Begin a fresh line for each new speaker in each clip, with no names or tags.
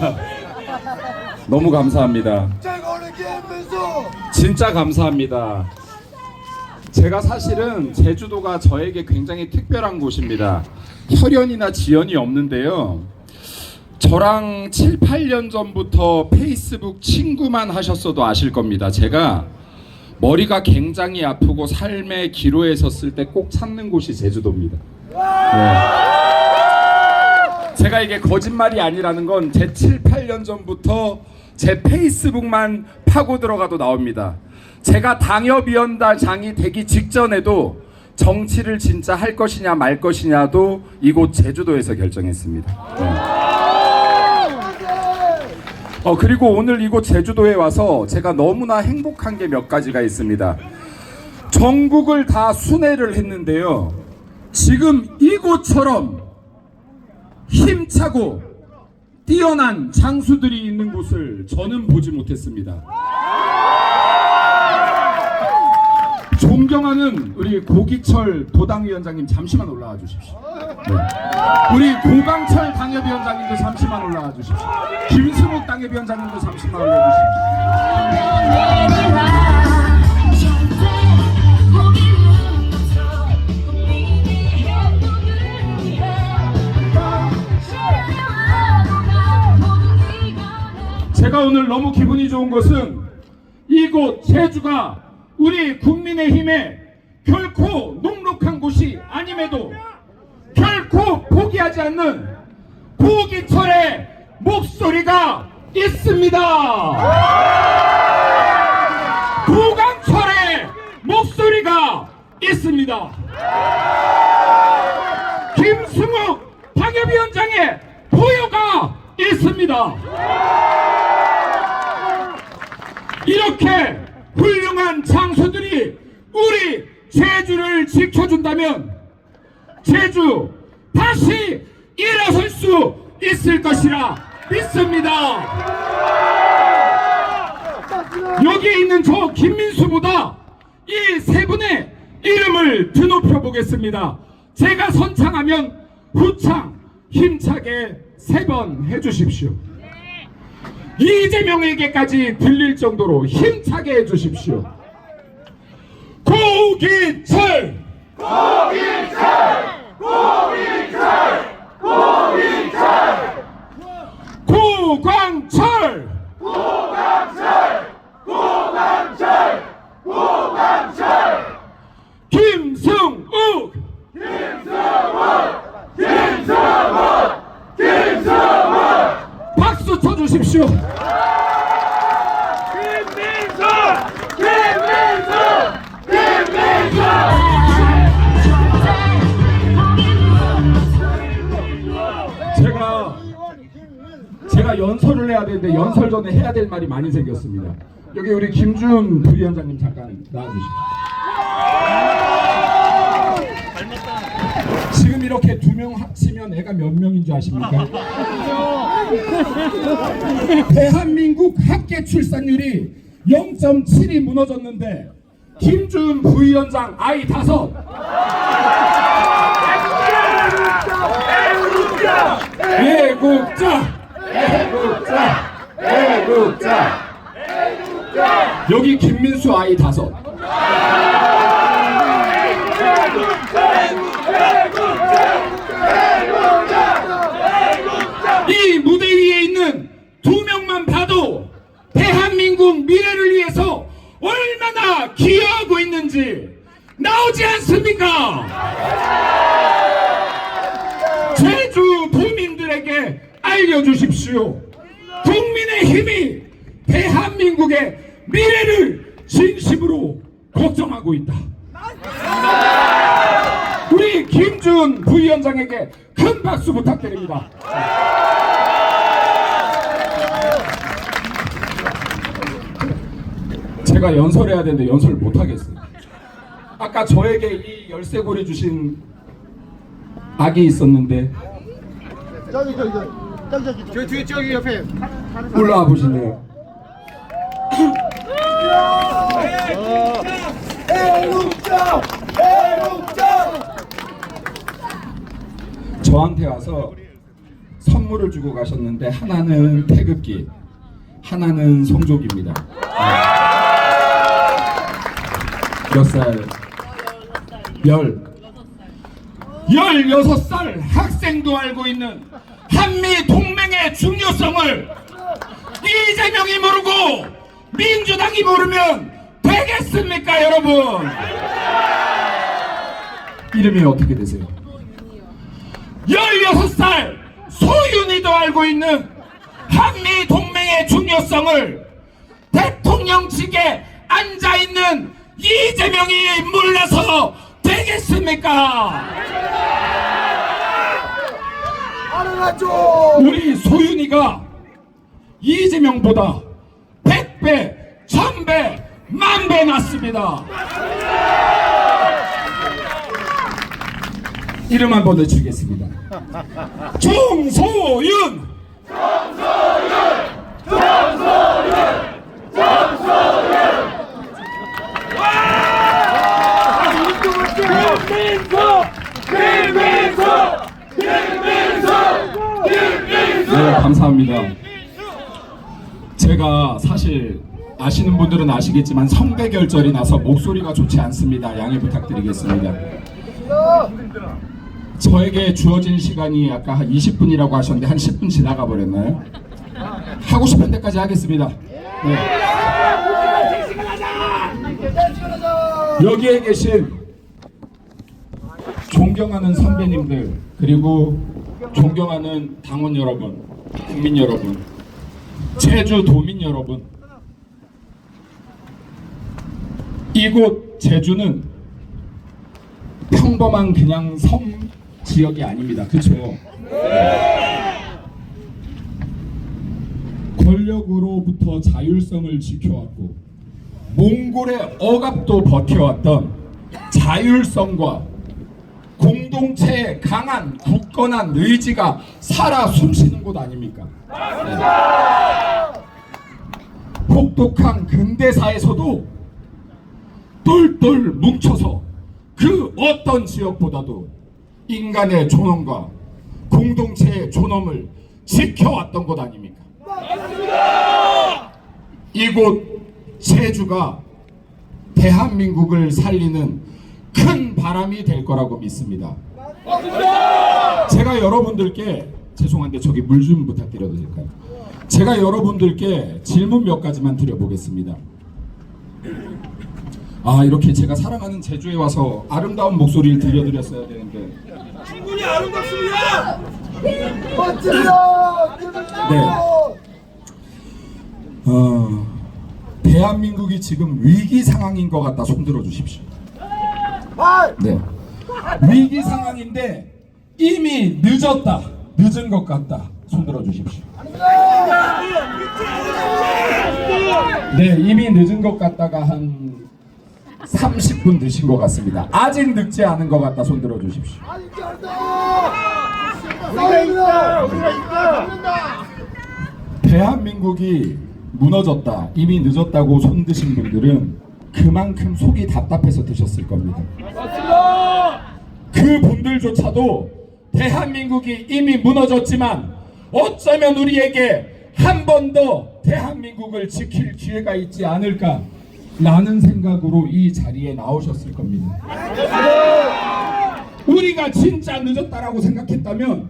너무 감사합니다. 진짜 감사합니다. 제가 사실은 제주도가 저에게 굉장히 특별한 곳입니다. 혈연이나 지연이 없는데요. 저랑 7, 8년 전부터 페이스북 친구만 하셨어도 아실 겁니다. 제가 머리가 굉장히 아프고 삶의 기로에 섰을 때 꼭 찾는 곳이 제주도입니다. 네. 제가 이게 거짓말이 아니라는 건 제 7, 8년 전부터 제 페이스북만 파고 들어가도 나옵니다. 제가 당협위원장이 되기 직전에도 정치를 진짜 할 것이냐 말 것이냐도 이곳 제주도에서 결정했습니다. 네. 어 그리고 오늘 이곳 제주도에 와서 제가 너무나 행복한 게 몇 가지가 있습니다. 전국을 다 순회를 했는데요. 지금 이곳처럼 힘차고 뛰어난 장수들이 있는 곳을 저는 보지 못했습니다. 존경하는 우리 고기철 도당위원장님 잠시만 올라와 주십시오. 네. 우리 고강철 당협위원장님도 잠시만 올라와 주십시오. 김수묵 당협위원장님도 잠시만 올라와 주십시오. 제가 오늘 너무 기분이 좋은 것은 이곳 제주가 우리 국민의 힘에 결코 녹록한 곳이 아님에도 결코 포기하지 않는 고기철의 목소리가 있습니다. 고강철의 목소리가 있습니다. 김승욱 당협위원장의 보여가 있습니다. 이렇게 훌륭한 장수들이 우리 제주를 지켜준다면 제주 다시 일어설 수 있을 것이라 믿습니다. 여기에 있는 저 김민수보다 이 세 분의 이름을 드높여 보겠습니다. 제가 선창하면 후창 힘차게 세 번 해주십시오. 이재명에게까지 들릴 정도로 힘차게 해주십시오. 고기철! 고광철! 김승욱! 박수 쳐주십시오. 연설을 해야 되는데 연설 전에 해야 될 말이 많이 생겼습니다. 여기 우리 김준 부위원장님 잠깐 나와주시죠. 지금 이렇게 두 명 합치면 애가 몇 명인 줄 아십니까? 대한민국 합계 출산율이 0.7이 무너졌는데 김준 부위원장 아이 다섯. 애국자! 애국자! 애국자 여기 김민수 아이 다섯 이 무대 위에 있는 두 명만 봐도 대한민국 미래를 위해서 얼마나 기여하고 있는지 나오지 않습니까? 제주 도민들에게 알려주십시오. 국민의 힘이 대한민국의 미래를 진심으로 걱정하고 있다. 우리 김준 부위원장에게 큰 박수 부탁드립니다. 제가 연설해야 되는데 연설 못 하겠어요. 아까 저에게 이 열쇠고리 주신 아기 있었는데
저기 저기 저기 저기 저기 저 뒤에 저기 옆에
올라와 보실래요?
애국자 애국자
저한테 와서 선물을 주고 가셨는데 하나는 태극기, 하나는 성족입니다. 몇 살? 열. 16살 학생도 알고 있는 한미 동맹의 중요성을 이재명이 모르고 민주당이 모르면 되겠습니까 여러분 이름이 어떻게 되세요? 16살 소윤이도 알고 있는 한미 동맹의 중요성을 대통령직에 앉아있는 이재명이 몰라서 되겠습니까?
알아놨죠.
우리 소윤이가 이재명보다 100배, 1000배, 만배 낫습니다. 이름 한번 외치겠습니다. 정소윤! 네, 감사합니다. 제가 사실 아시는 분들은 아시겠지만 성대결절이 나서 목소리가 좋지 않습니다. 양해 부탁드리겠습니다. 저에게 주어진 시간이 아까 한 20분이라고 하셨는데 한 10분 지나가 버렸나요? 하고 싶은 데까지 하겠습니다. 네. 여기에 계신 존경하는 선배님들 그리고 존경하는 당원 여러분, 국민 여러분, 제주 도민 여러분, 이곳 제주는 평범한 그냥 섬 지역이 아닙니다. 그렇죠? 권력으로부터 자율성을 지켜왔고 몽골의 억압도 버텨왔던 자율성과 공동체의 강한 굳건한 의지가 살아 숨쉬는 곳 아닙니까? 네. 혹독한 근대사에서도 똘똘 뭉쳐서 그 어떤 지역보다도 인간의 존엄과 공동체의 존엄을 지켜왔던 곳 아닙니까? 이곳 제주가 대한민국을 살리는 큰 바람이 될 거라고 믿습니다. 제가 여러분들께 죄송한데 저기 물 좀 부탁드려도 될까요? 제가 여러분들께 질문 몇 가지만 드려보겠습니다. 아 이렇게 제가 사랑하는 제주에 와서 아름다운 목소리를 들려드렸어야 되는데
충분히 아름답습니다.
멋집니다.
네. 어, 대한민국이 지금 위기 상황인 것 같다 손 들어 주십시오.
발.
네. 위기 상황인데 이미 늦었다. 늦은 것 같다. 손 들어 주십시오. 네, 이미 늦은 것 같다가 한 30분 늦은 것 같습니다. 아직 늦지 않은 것 같다. 주십시오.
우리가 있다. 잡는다.
대한민국이 무너졌다. 이미 늦었다고 손 드신 분들은 그만큼 속이 답답해서 드셨을 겁니다. 그 분들조차도 대한민국이 이미 무너졌지만 어쩌면 우리에게 한 번 더 대한민국을 지킬 기회가 있지 않을까 라는 생각으로 이 자리에 나오셨을 겁니다. 우리가 진짜 늦었다라고 생각했다면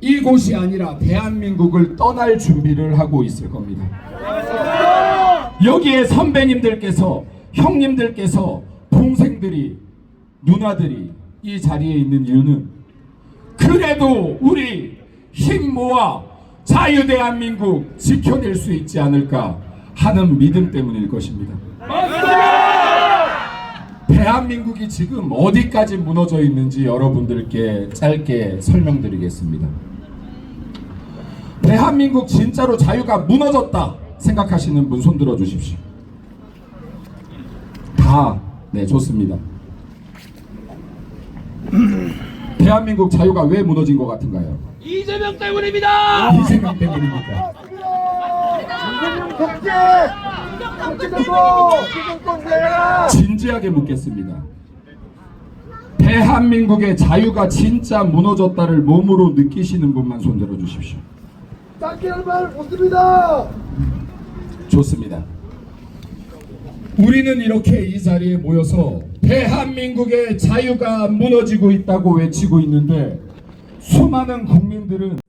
이곳이 아니라 대한민국을 떠날 준비를 하고 있을 겁니다. 여기에 선배님들께서 형님들께서 동생들이 누나들이 이 자리에 있는 이유는 그래도 우리 힘 모아 자유대한민국 지켜낼 수 있지 않을까 하는 믿음 때문일 것입니다. 대한민국이 지금 어디까지 무너져 있는지 여러분들께 짧게 설명드리겠습니다. 대한민국 진짜로 자유가 무너졌다 생각하시는 분 손들어 주십시오. 다, 네, 좋습니다. 대한민국 자유가 왜 무너진 것 같은가요?
이재명 때문입니다.
이 때문입니까?
이재명 내라.
진지하게 묻겠습니다. 대한민국의 자유가 진짜 무너졌다를 몸으로 느끼시는 분만 손들어 주십시오.
짱깨는 말 못습니다.
좋습니다. 우리는 이렇게 이 자리에 모여서 대한민국의 자유가 무너지고 있다고 외치고 있는데 수많은 국민들은